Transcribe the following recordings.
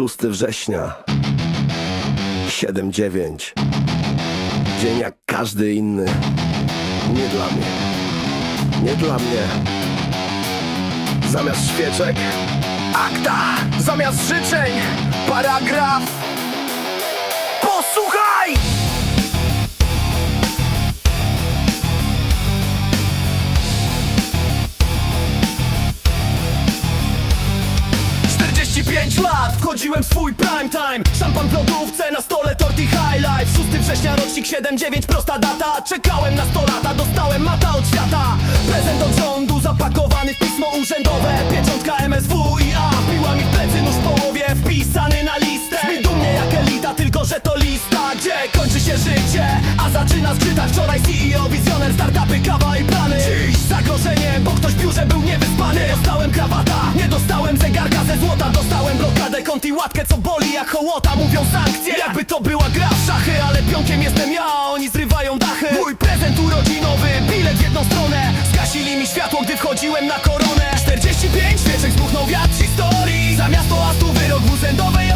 6 września. 7-9 Dzień jak każdy inny. Nie dla mnie. Nie dla mnie. Zamiast świeczek. Akta! Zamiast życzeń. Paragraf. Posłuchaj! Pięć lat, wchodziłem w swój prime time. Szampan w lodówce, na stole torty high life. 6 września, rocznik 7-9, prosta data. Czekałem na 100 lata, dostałem mata od świata. Prezent od rządu, zapakowany w pismo urzędowe. Pieczątka MSW i A. Piła mi w plecy, nóż w połowie, wpisany na listę. Brzmi dumnie jak elita, tylko że to lista. Gdzie kończy się życie, a zaczyna zgrzytać Wczoraj CEO, wizjoner, startupy, kawa i plany. Dziś zagrożenie, bo ktoś w biurze był niewyspany. Dostałem krawata, nie dostałem zegarka. ze złota. Dostałem blokadę kont i łatkę, co boli jak hołota. Mówią sankcje, jakby to była gra w szachy Ale pionkiem jestem ja, a oni zrywają dachy. Mój prezent urodzinowy, bilet w jedną stronę. Zgasili mi światło, gdy wchodziłem na koronę. 45 świeczek zbuchnął wiatr historii. Zamiast toastu wyrok w urzędowej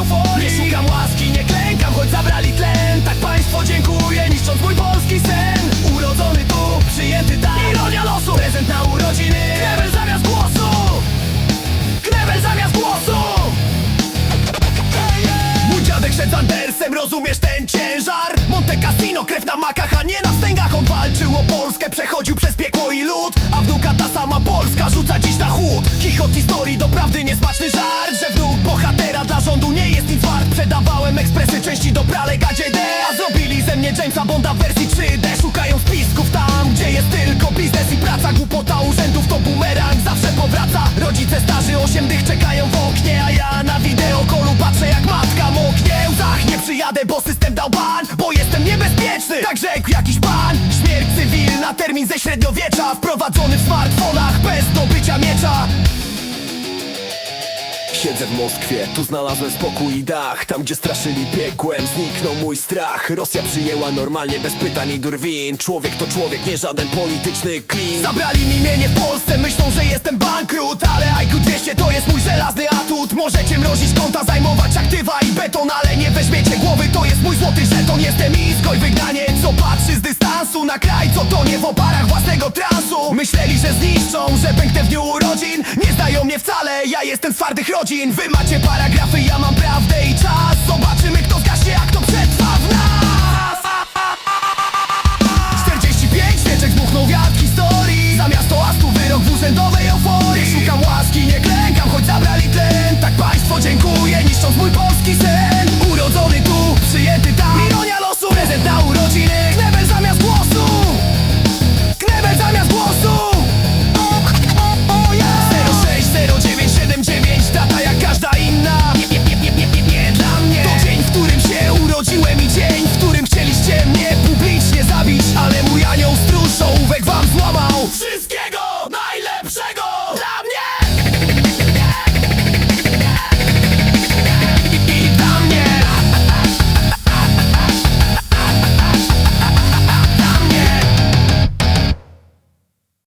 rozumiesz ten ciężar? Monte Cassino, krew na makach, a nie na wstęgach On walczył Polskę, przechodził przez piekło i lód. A wnuka ta sama Polska rzuca dziś na chłód. Chichot historii, doprawdy niesmaczny żart Że wnuk bohatera dla rządu nie jest nic wart. Przedawałem ekspresy części do pralek AGD A zrobili ze mnie Jamesa Bonda w wersji ban Bo jestem niebezpieczny, tak rzekł jakiś pan. Śmierć cywilna, termin ze średniowiecza. Wprowadzony w smartfonach bez dobycia miecza. Siedzę w Moskwie, tu znalazłem spokój i dach. Tam gdzie straszyli piekłem, zniknął mój strach. Rosja przyjęła normalnie, bez pytań i durwin Człowiek to człowiek, nie żaden polityczny klin. Zabrali mi mienie w Polsce, myślą, że jestem bankrut. Ale IQ 200 to jest mój żelazny atut. Możecie mrozić konta, zajmować aktywa i Na kraj, co tonie w oparach własnego transu. Myśleli, że zniszczą, że pęknę w dniu urodzin. Nie znają mnie wcale, ja jestem z twardych rodzin. Wy macie paragrafy, ja mam prawdę i czas. Zobaczymy, kto